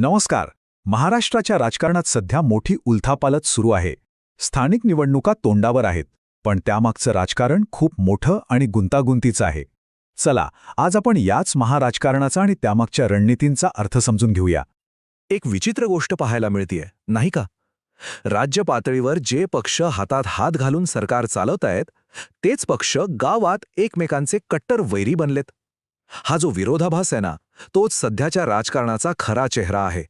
नमस्कार. महाराष्ट्राच्या राजकारणात सध्या मोठी उलथापालत सुरू आहे. स्थानिक निवडणुका तोंडावर आहेत पण त्यामागचं राजकारण खूप मोठं आणि गुंतागुंतीचं आहे. चला आज आपण याच महाराजकारणाचा आणि त्यामागच्या रणनीतींचा अर्थ समजून घेऊया. एक विचित्र गोष्ट पाहायला मिळतीये नाही का? राज्य पातळीवर जे पक्ष हातात हात घालून सरकार चालवत आहेत तेच पक्ष गावात एकमेकांचे कट्टर वैरी बनलेत. हा जो विरोधाभास आहे ना तोच सध्याच्या राजकारणाचा खरा चेहरा आहे.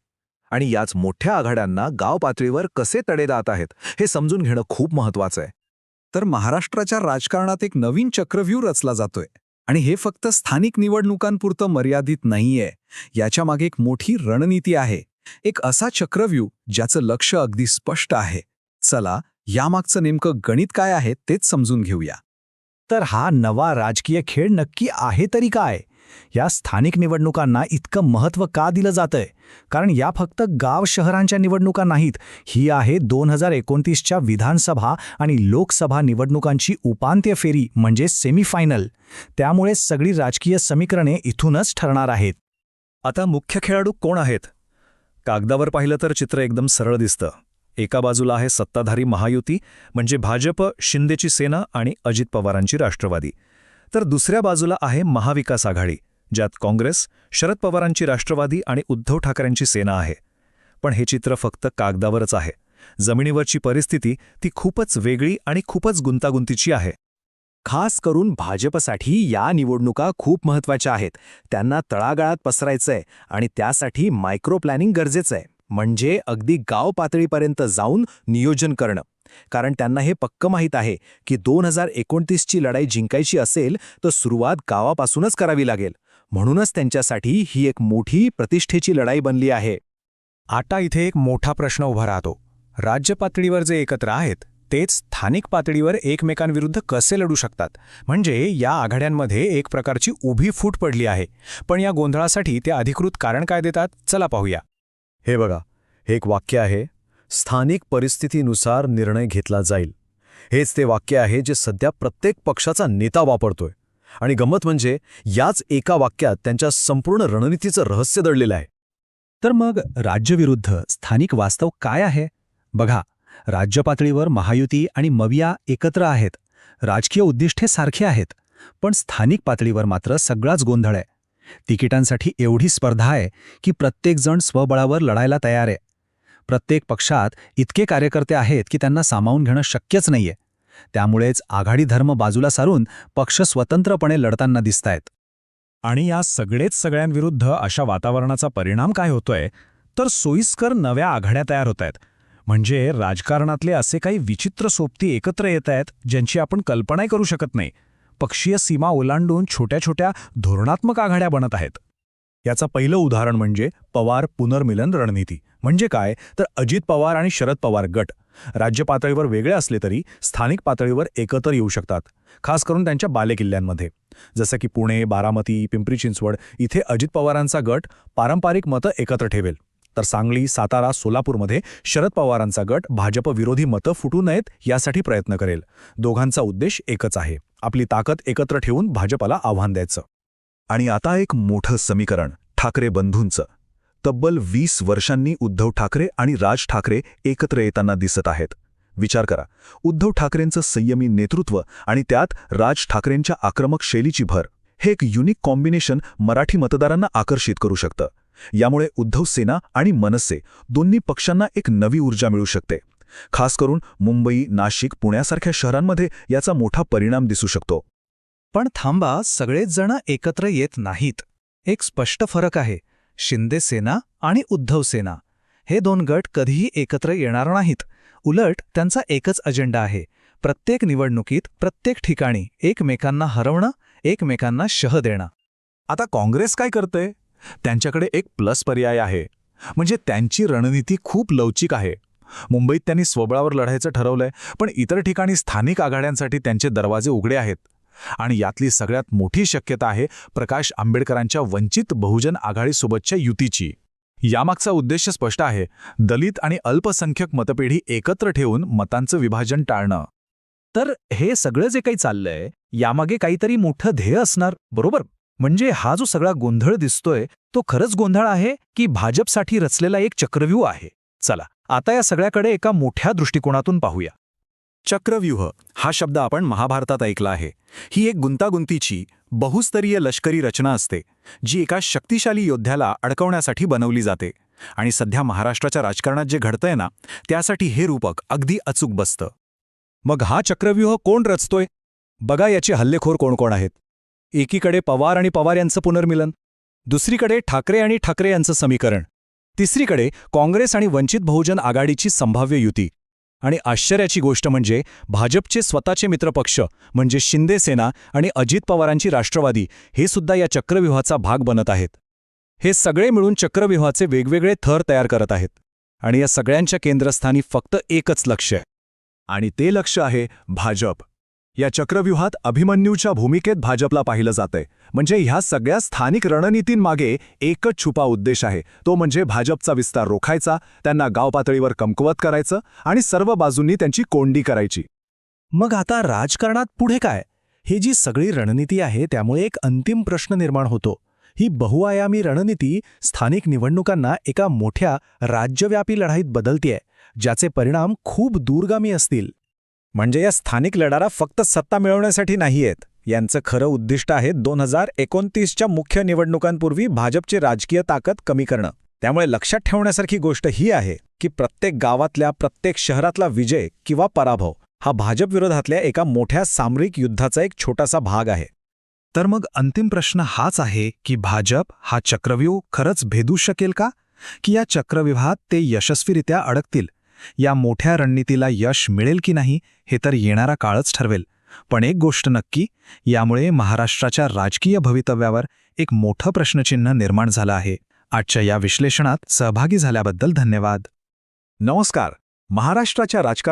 आणि याच मोठ्या आघाड्यांना गाव पातळीवर कसे तडे जात आहेत हे समजून घेणं खूप महत्वाचं आहे. तर महाराष्ट्राच्या राजकारणात एक नवीन चक्रव्यूह रचला जातोय. आणि हे फक्त स्थानिक निवडणुकांपुरतं मर्यादित नाहीये. याच्यामागे एक मोठी रणनीती आहे. एक असा चक्रव्यूह ज्याचं लक्ष अगदी स्पष्ट आहे. चला यामागचं नेमकं गणित काय आहे तेच समजून घेऊया. तर हा नवा राजकीय खेळ नक्की आहे तरी काय? या स्थानिक निवडणुकांना इतकं महत्त्व का दिलं जातंय? कारण या फक्त गाव शहरांच्या निवडणुका नाहीत ही आहे दोन हजार एकोणतीसच्या विधानसभा आणि लोकसभा निवडणुकांची उपांत्य फेरी म्हणजे सेमीफायनल. त्यामुळे सगळी राजकीय समीकरणे इथूनच ठरणार आहेत. आता मुख्य खेळाडू कोण आहेत? कागदावर पाहिलं तर चित्र एकदम सरळ दिसतं. एका बाजूला आहे सत्ताधारी महायुती म्हणजे भाजप शिंदेची सेना आणि अजित पवारांची राष्ट्रवादी. तर दुसऱ्या बाजूला आहे महाविकास आघाडी ज्यात काँग्रेस शरद पवारांची राष्ट्रवादी आणि उद्धव ठाकरेंची सेना आहे. पण हे चित्र फक्त कागदावरच आहे. जमिनीवरची परिस्थिती ती खूपच वेगळी आणि खूपच गुंतागुंतीची आहे. खास करून भाजपसाठी या निवडणुका खूप महत्त्वाच्या आहेत. त्यांना तळागाळात पसरायचंय आणि त्यासाठी मायक्रो प्लॅनिंग गरजेचं आहे म्हणजे अगदी गाव पातळीपर्यंत जाऊन नियोजन करणं. कारण त्यांना हे पक्क माहीत आहे की दोन हजार एकोणतीसची लढाई जिंकायची असेल तर सुरुवात गावापासूनच करावी लागेल. म्हणूनच त्यांच्यासाठी ही एक मोठी प्रतिष्ठेची लढाई बनली आहे. आता इथे एक मोठा प्रश्न उभा राहतो. राज्य पातळीवर जे एकत्र आहेत तेच स्थानिक पातळीवर एकमेकांविरुद्ध कसे लढू शकतात? म्हणजे या आघाड्यांमध्ये एक प्रकारची उभी फूट पडली आहे. पण या गोंधळासाठी ते अधिकृत कारण काय देतात? चला पाहूया. हे बघा हे एक वाक्य आहे. स्थानिक परिस्थितीनुसार निर्णय घेतला जाईल. हेच ते वाक्य आहे जे सध्या प्रत्येक पक्षाचा नेता वापरतोय. आणि गंमत म्हणजे याच एका वाक्यात त्यांच्या संपूर्ण रणनीतीचं रहस्य दडलेलं आहे. तर मग राज्यविरुद्ध स्थानिक वास्तव काय आहे? बघा राज्य पातळीवर महायुती आणि मविया एकत्र आहेत. राजकीय उद्दिष्टे सारखे आहेत. पण स्थानिक पातळीवर मात्र सगळाच गोंधळ आहे. तिकिटांसाठी एवढी स्पर्धा आहे की प्रत्येकजण स्वबळावर लढायला तयार आहे. प्रत्येक पक्षात इतके कार्यकर्ते आहेत की त्यांना सामावून घेणं शक्यच नाहीये. त्यामुळेच आघाडी धर्म बाजूला सारून पक्ष स्वतंत्रपणे लढताना दिसतायत. आणि या सगळेच सगळ्यांविरुद्ध अशा वातावरणाचा परिणाम काय होतोय तर सोयीस्कर नव्या आघाड्या तयार होत आहेत म्हणजे राजकारणातले असे काही विचित्र सोबती एकत्र येत आहेत ज्यांची आपण कल्पनाही करू शकत नाही. पक्षीय सीमा ओलांडून छोट्या छोट्या धोरणात्मक आघाड्या बनत आहेत. याचं पहिलं उदाहरण म्हणजे पवार पुनर्मिलन रणनीती. म्हणजे काय? तर अजित पवार आणि शरद पवार गट. राज्य पातळीवर वेगळे असले तरी स्थानिक पातळीवर एकत्र येऊ शकतात. खास करून त्यांच्या बालेकिल्ल्यांमध्ये. जसं की पुणे बारामती पिंपरी चिंचवड इथे अजित पवारांचा गट पारंपरिक मतं एकत्र ठेवेल. तर सांगली सातारा सोलापूरमध्ये शरद पवारांचा गट भाजप विरोधी मतं फुटू नयेत यासाठी प्रयत्न करेल. दोघांचा उद्देश एकच आहे. आपली ताकद एकत्र ठेवून भाजपला आव्हान द्यायचं. आणि आता एक मोठं समीकरण ठाकरे बंधूंचं. तब्बल वीस वर्षांनी उद्धव ठाकरे आणि राज ठाकरे एकत्र येताना दिसत आहेत. विचार करा उद्धव ठाकरेंचं संयमी नेतृत्व आणि त्यात राज ठाकरेंच्या आक्रमक शैलीची भर हे एक युनिक कॉम्बिनेशन मराठी मतदारांना आकर्षित करू शकतं. यामुळे उद्धव सेना आणि मनसे दोन्ही पक्षांना एक नवी ऊर्जा मिळू शकते. खास करून मुंबई नाशिक पुण्यासारख्या शहरांमध्ये याचा मोठा परिणाम दिसू शकतो. पण थांबा सगळेच जण एकत्र येत नाहीत. एक स्पष्ट फरक आहे. शिंदे सेना आणि उद्धव सेना. हे दोन गट कधीही एकत्र येणार नाहीत. उलट त्यांचा एकच अजेंडा आहे. प्रत्येक निवडणुकीत प्रत्येक ठिकाणी एकमेकांना हरवणं एकमेकांना शह देणं. आता काँग्रेस काय करते त्यांच्याकडे एक प्लस पर्याय आहे. म्हणजे त्यांची रणनीती खूप लवचिक आहे. मुंबईत त्यांनी स्वबळावर लढायचं ठरवलंय पण इतर ठिकाणी स्थानिक आघाड्यांसाठी त्यांचे दरवाजे उघडे आहेत. आणि यातली सगळ्यात मोठी शक्यता आहे प्रकाश आंबेडकरांच्या वंचित बहुजन आघाडीसोबतच्या युतीची. यामागचा उद्देश स्पष्ट आहे दलित आणि अल्पसंख्यक मतपेढी एकत्र ठेवून मतांचं विभाजन टाळणं. तर हे सगळं जे काही चाललंय यामागे काहीतरी मोठं ध्येय असणार बरोबर? म्हणजे हा जो सगळा गोंधळ दिसतोय तो खरंच गोंधळ आहे की भाजपसाठी रचलेला एक चक्रव्यूह आहे? चला आता या सगळ्याकडे एका मोठ्या दृष्टिकोनातून पाहूया. चक्रव्यूह हा शब्द आपण महाभारतात ऐकला आहे. ही एक गुंतागुंतीची बहुस्तरीय लष्करी रचना असते जी एका शक्तिशाली योद्ध्याला अडकवण्यासाठी बनवली जाते. आणि सध्या महाराष्ट्राच्या राजकारणात जे घडतंय ना त्यासाठी हे रूपक अगदी अचूक बसतं. मग हा चक्रव्यूह कोण रचतोय? बघा याचे हल्लेखोर कोण कोण आहेत. एकीकडे पवार आणि पवार यांचं पुनर्मिलन दुसरीकडे ठाकरे आणि ठाकरे यांचं समीकरण. तिसरीकडे काँग्रेस आणि वंचित बहुजन आघाडीची संभाव्य युती. आणि आश्चर्याची गोष्ट म्हणजे भाजपचे स्वतःचे मित्रपक्ष म्हणजे शिंदे सेना आणि अजित पवारांची राष्ट्रवादी हे सुद्धा या चक्रव्यूहाचा भाग बनत आहेत. हे सगळे मिळून चक्रव्यूहाचे वेगवेगळे थर तयार करत आहेत. आणि या सगळ्यांच्या केंद्रस्थानी फक्त एकच लक्ष आहे. आणि ते लक्ष आहे भाजप. या चक्रव्यूहात अभिमन्यूच्या भूमिकेत भाजपला पाहिलं जातंय. म्हणजे ह्या सगळ्या स्थानिक रणनीतींमागे एकच छुपा उद्देश आहे. तो म्हणजे भाजपचा विस्तार रोखायचा त्यांना गाव पातळीवर कमकुवत करायचं आणि सर्व बाजूंनी त्यांची कोंडी करायची. मग आता राजकारणात पुढे काय? ही जी सगळी रणनीती आहे त्यामुळे एक अंतिम प्रश्न निर्माण होतो. ही बहुआयामी रणनीती स्थानिक निवडणुकांना एका मोठ्या राज्यव्यापी लढाईत बदलतीये ज्याचे परिणाम खूप दूरगामी असतील. म्हणजे या स्थानिक लढारा फक्त सत्ता मिळवण्यासाठी नाही आहेत यांचं खरं उद्दिष्ट आहे दोन हजार एकोणतीसच्या मुख्य निवडणुकांपूर्वी भाजपची राजकीय ताकद कमी करणं. त्यामुळे लक्षात ठेवण्यासारखी गोष्ट ही आहे की प्रत्येक गावातल्या प्रत्येक शहरातला विजय किंवा पराभव हा भाजप विरोधातल्या एका मोठ्या सामरिक युद्धाचा एक छोटासा भाग आहे. तर मग अंतिम प्रश्न हाच आहे की भाजप हा चक्रव्यूह खरंच भेदू शकेल का? की या चक्रव्यूहात ते यशस्वीरित्या अडकतील? या मोठ्या रणनीतीला यश मिळेल की नाही हे तर येणारा काळच ठरवेल. पण एक गोष्ट नक्की यामुळे महाराष्ट्राच्या राजकीय भवितव्यावर एक मोठं प्रश्नचिन्ह निर्माण झालं आहे. आजच्या या विश्लेषणात सहभागी झाल्याबद्दल धन्यवाद. नमस्कार. महाराष्ट्राच्या राजकारण